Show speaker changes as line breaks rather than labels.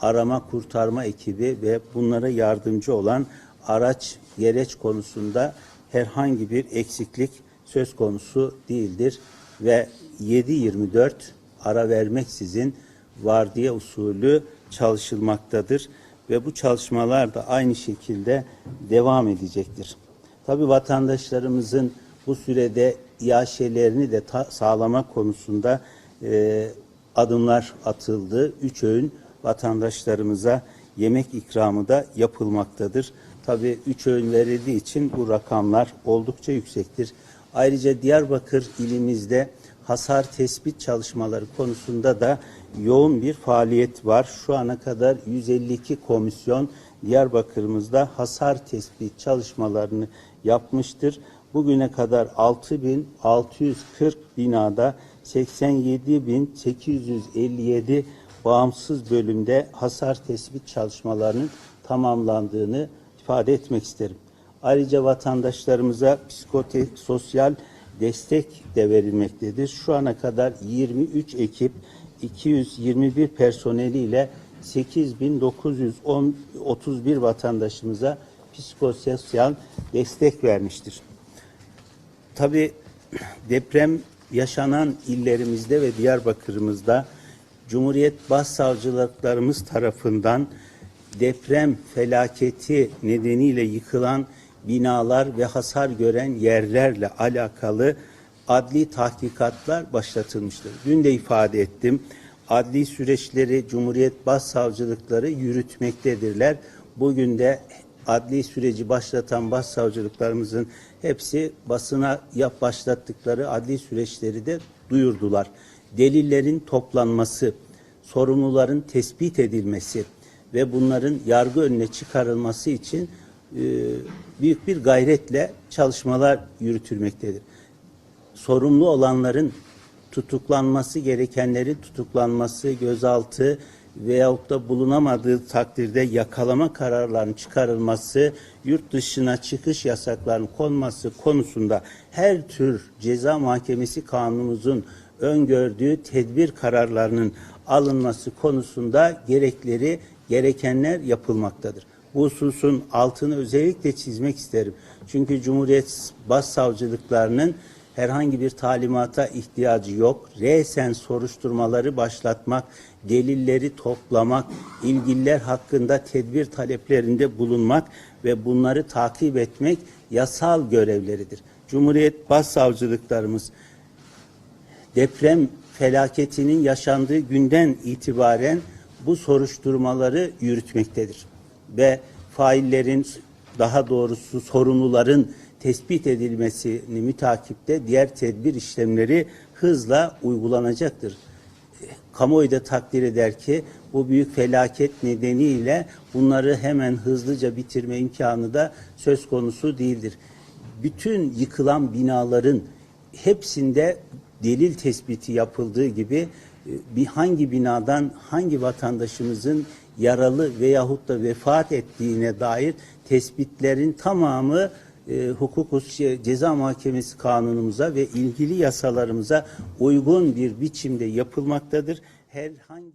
arama kurtarma ekibi ve bunlara yardımcı olan araç, gereç konusunda herhangi bir eksiklik söz konusu değildir ve 7-24 ara vermeksizin vardiya usulü çalışılmaktadır ve bu çalışmalar da aynı şekilde devam edecektir. Tabii vatandaşlarımızın bu sürede iaşelerini de sağlamak konusunda e, adımlar atıldı. Üç öğün vatandaşlarımıza yemek ikramı da yapılmaktadır. Tabii üç öğün verildiği için bu rakamlar oldukça yüksektir. Ayrıca Diyarbakır ilimizde hasar tespit çalışmaları konusunda da yoğun bir faaliyet var. Şu ana kadar 152 komisyon Diyarbakır'ımızda hasar tespit çalışmalarını yapmıştır. Bugüne kadar 6640 binada 87857 bağımsız bölümde hasar tespit çalışmalarının tamamlandığını ifade etmek isterim. Ayrıca vatandaşlarımıza psikososyal destek de verilmektedir. Şu ana kadar 23 ekip 221 personeliyle 8931 vatandaşımıza psikososyal destek vermiştir. Tabii deprem yaşanan illerimizde ve Diyarbakır'ımızda Cumhuriyet Başsavcılıklarımız tarafından deprem felaketi nedeniyle yıkılan binalar ve hasar gören yerlerle alakalı adli tahkikatlar başlatılmıştır. Dün de ifade ettim. Adli süreçleri Cumhuriyet Başsavcılıkları yürütmektedirler. Bugün de adli süreci başlatan başsavcılıklarımızın hepsi basına yap başlattıkları adli süreçleri de duyurdular. Delillerin toplanması, sorumluların tespit edilmesi ve bunların yargı önüne çıkarılması için e, büyük bir gayretle çalışmalar yürütülmektedir. Sorumlu olanların tutuklanması gerekenlerin tutuklanması, gözaltı veyahut da bulunamadığı takdirde yakalama kararlarının çıkarılması, yurt dışına çıkış yasaklarının konması konusunda her tür ceza mahkemesi kanunumuzun öngördüğü tedbir kararlarının alınması konusunda gerekleri gerekenler yapılmaktadır. Bu hususun altını özellikle çizmek isterim. Çünkü Cumhuriyet Başsavcılıklarının herhangi bir talimata ihtiyacı yok. Resen soruşturmaları başlatmak, delilleri toplamak, ilgililer hakkında tedbir taleplerinde bulunmak ve bunları takip etmek yasal görevleridir. Cumhuriyet Başsavcılıklarımız deprem felaketinin yaşandığı günden itibaren bu soruşturmaları yürütmektedir. Ve faillerin daha doğrusu sorumluların tespit edilmesini mütakipte diğer tedbir işlemleri hızla uygulanacaktır. Kamuoyu da takdir eder ki bu büyük felaket nedeniyle bunları hemen hızlıca bitirme imkanı da söz konusu değildir. Bütün yıkılan binaların hepsinde delil tespiti yapıldığı gibi e, bir hangi binadan hangi vatandaşımızın yaralı veyahut da vefat ettiğine dair tespitlerin tamamı e, hukuk hususi ceza mahkemesi kanunumuza ve ilgili yasalarımıza uygun bir biçimde yapılmaktadır. Herhangi